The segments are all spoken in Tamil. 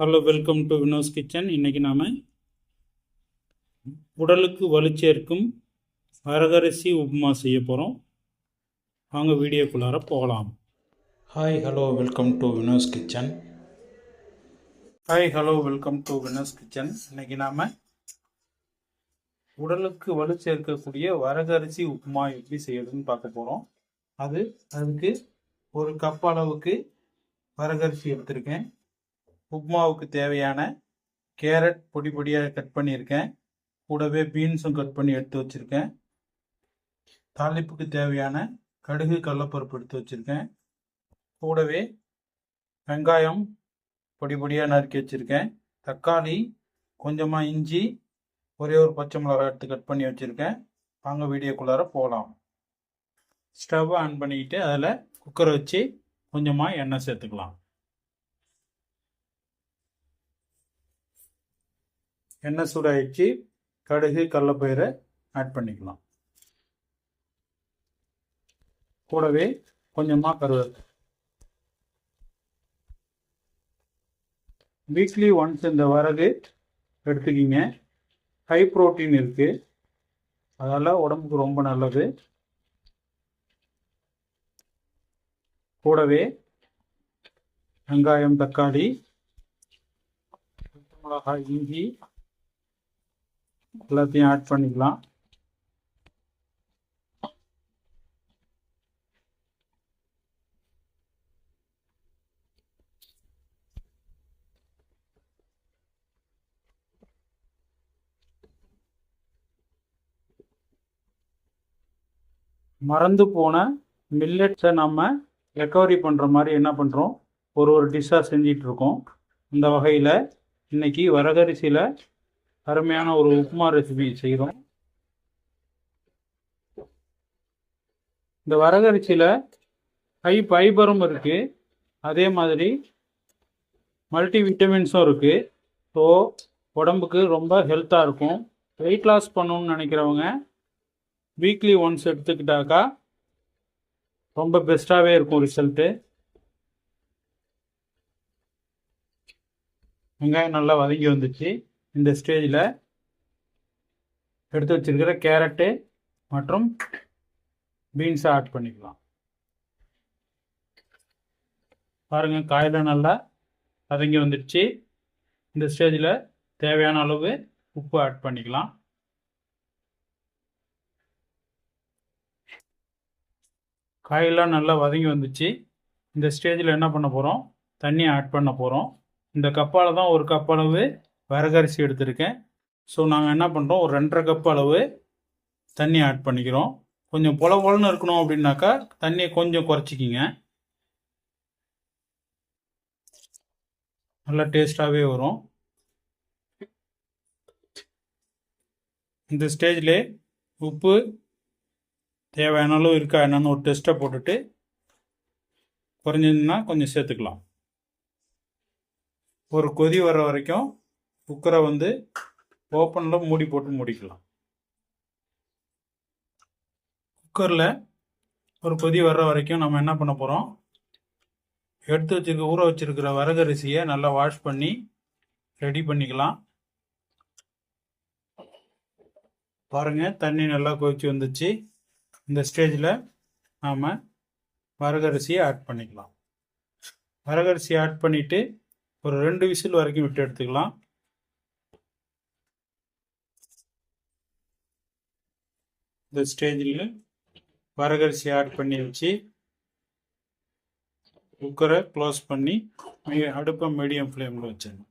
Hello welcome to Vino's kitchen இன்றைக்கி நாம் உடலுக்கு வலுச்சேர்க்கும் வரகரிசி உப்புமா செய்ய போகிறோம் வாங்க வீடியோக்குள்ளார போகலாம். Hi hello welcome to Vino's kitchen hi hello welcome to Vino's kitchen இன்றைக்கி நாம் உடலுக்கு வலு சேர்க்கக்கூடிய வரகரிசி உப்புமா எப்படி செய்யறதுன்னு பார்க்க போகிறோம் அது அதுக்கு ஒரு கப் அளவுக்கு வரகரிசி எடுத்திருக்கேன். உப்மாவுக்கு தேவையான கேரட் பொடி பொடியாக கட் பண்ணியிருக்கேன். கூடவே பீன்ஸும் கட் பண்ணி எடுத்து வச்சுருக்கேன். தாளிப்புக்கு தேவையான கடுகு கடலப்பருப்பு எடுத்து வச்சுருக்கேன். கூடவே வெங்காயம் பொடி பொடியாக நறுக்கி வச்சுருக்கேன். தக்காளி கொஞ்சமாக இஞ்சி ஒரே ஒரு பச்சை மிளகாய் எடுத்து கட் பண்ணி வச்சுருக்கேன். வாங்க வீடியோக்குள்ளார போகலாம் ஸ்டவ் ஆன் பண்ணிக்கிட்டு அதில் குக்கரை வச்சு கொஞ்சமாக எண்ணெய் சேர்த்துக்கலாம். எண்ணெய் சூடாயிடுச்சு கடுகு கடலப்பயிரை ஆட் பண்ணிக்கலாம். கூடவே கொஞ்சமாக கருவேப்பிலை. வீக்லி ஒன்ஸ் இந்த வரகு எடுத்துக்கிங்க. ஹை ப்ரோட்டீன் இருக்குது அதால் உடம்புக்கு ரொம்ப நல்லது. கூடவே வெங்காயம் தக்காளி மிளகாய் இஞ்சி எல்லாத்தையும் ஆட் பண்ணிக்கலாம். மறந்து போன மில்லட்ஸை நம்ம ரெக்கவரி பண்ணுற மாதிரி என்ன பண்ணுறோம் ஒரு ஒரு டிஷ்ஷாக செஞ்சிட்ருக்கோம் இந்த வகையில் இன்னைக்கு வரகரிசியில் அருமையான ஒரு உப்புமா ரெசிபி செய்கிறோம் இந்த வரகரிசியில் ஹை ஃபைபரும் இருக்குது அதே மாதிரி மல்டி விட்டமின்ஸும் இருக்குது ஸோ உடம்புக்கு ரொம்ப ஹெல்த்தாக இருக்கும். வெயிட் லாஸ் பண்ணணும்னு நினைக்கிறவங்க வீக்லி ஒன்ஸ் எடுத்துக்கிட்டாக்கா ரொம்ப பெஸ்ட்டாகவே இருக்கும் ரிசல்ட்டு வெங்காயம் நல்லா வதங்கி வந்துச்சு. இந்த ஸ்டேஜில் எடுத்து வச்சிருக்கிற கேரட்டு மற்றும் பீன்ஸை ஆட் பண்ணிக்கலாம். பாருங்கள் காயில் நல்லா வதங்கி வந்துடுச்சு. இந்த ஸ்டேஜில் தேவையான அளவு உப்பு ஆட் பண்ணிக்கலாம். காயெல்லாம் நல்லா வதங்கி வந்துச்சு. இந்த ஸ்டேஜில் என்ன பண்ண போகிறோம் தண்ணி ஆட் பண்ண போகிறோம் இந்த கப்பால் தான் ஒரு கப் அளவு வரகரிசி எடுத்திருக்கேன். ஸோ நாங்கள் என்ன பண்ணுறோம் ஒரு ரெண்டரை கப் அளவு தண்ணி ஆட் பண்ணிக்கிறோம். கொஞ்சம் பொல பொலன்னு இருக்கணும் அப்படின்னாக்கா தண்ணியை கொஞ்சம் குறைச்சிக்கிங்க. நல்லா டேஸ்டாகவே வரும். இந்த ஸ்டேஜ்லே உப்பு தேவையான அளவு இருக்கா என்னன்னு ஒரு டெஸ்ட்டை போட்டுட்டு குறைஞ்சதுன்னா கொஞ்சம் சேர்த்துக்கலாம். ஒரு கொதி வர வரைக்கும் குக்கரை வந்து ஓப்பனில் மூடி போட்டு மூடிக்கலாம். குக்கரில் ஒரு கொதி வர்ற வரைக்கும் நம்ம என்ன பண்ண போகிறோம் எடுத்து வச்சுருக்க ஊற வச்சுருக்கிற வரகரிசியை நல்லா வாஷ் பண்ணி ரெடி பண்ணிக்கலாம். பாருங்கள் தண்ணி நல்லா கொதிச்சு வந்துச்சு. இந்த ஸ்டேஜில் நாம் வரகரிசியை ஆட் பண்ணிக்கலாம். வரகரிசி ஆட் பண்ணிவிட்டு ஒரு ரெண்டு விசில் வரைக்கும் விட்டு எடுத்துக்கலாம். இந்த ஸ்டேஜில் வரகரிசி ஆட் பண்ணி வச்சு குக்கரை க்ளோஸ் பண்ணி அடுப்பை மீடியம் ஃப்ளேமில் வச்சிடணும்.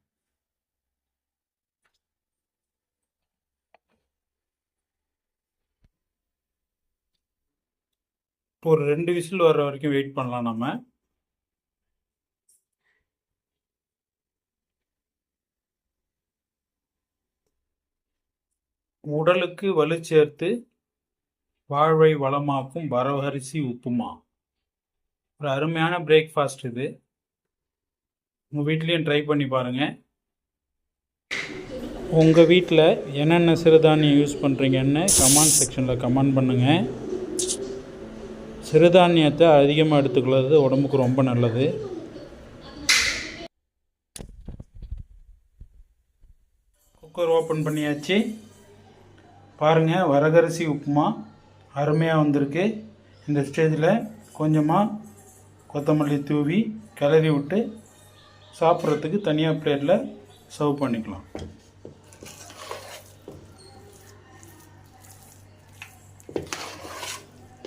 ஒரு ரெண்டு விசில் வர்ற வரைக்கும் வெயிட் பண்ணலாம் நம்ம உடலுக்கு வலு சேர்த்து வாழ்வை வளமாக்கும் வரவரிசி உப்புமா. ஒரு அருமையான பிரேக்ஃபாஸ்ட் இது. உங்கள் வீட்லேயும் ட்ரை பண்ணி பாருங்கள் உங்கள் வீட்டில் என்னென்ன சிறுதானியம் யூஸ் பண்ணுறீங்கன்னு கமெண்ட் செக்ஷனில் கமெண்ட் பண்ணுங்கள் சிறுதானியத்தை அதிகமாக எடுத்துக்கொள்வது உடம்புக்கு ரொம்ப நல்லது. குக்கர் ஓப்பன் பண்ணியாச்சு. பாருங்கள் வரகரிசி உப்புமா. அருமையாக வந்திருக்கு. இந்த ஸ்டேஜில் கொஞ்சமாக கொத்தமல்லி தூவி கிளறி விட்டு சாப்பிட்றதுக்கு தனியாக பிளேட்டில் சர்வ் பண்ணிக்கலாம்.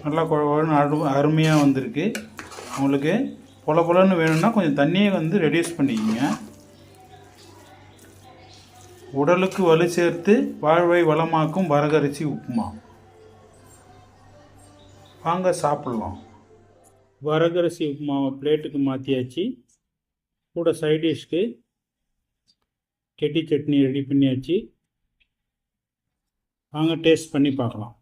நல்லா குழன்னு அரு அருமையாக வந்திருக்கு. உங்களுக்கு பொல பொலன்னு வேணும்னா கொஞ்சம் தண்ணியை வந்து ரெடியூஸ் பண்ணிக்கோங்க. உடலுக்கு வலு சேர்த்து வாழ்வை வளமாக்கும் வரகரிசி உப்புமா. வாங்க சாப்பிட்லாம். வரகரிசி உப்புமாவை பிளேட்டுக்கு மாற்றியாச்சு கூட சைட் டிஷ்க்கு கெட்டி சட்னி ரெடி பண்ணியாச்சு. வாங்க டேஸ்ட் பண்ணி பார்க்கலாம்.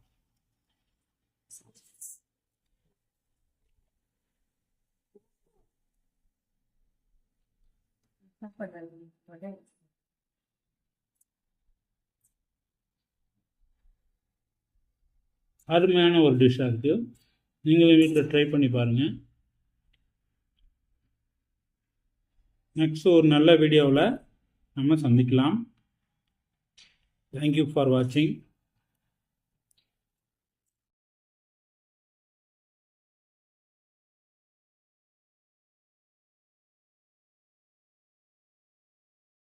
அருமையான ஒரு டிஷ்ஷாக இருக்குது நீங்களும் வீட்டில் ட்ரை பண்ணி பாருங்கள் நெக்ஸ்ட் ஒரு நல்ல வீடியோவில் நம்ம சந்திக்கலாம். தேங்க்யூ ஃபார் வாட்சிங்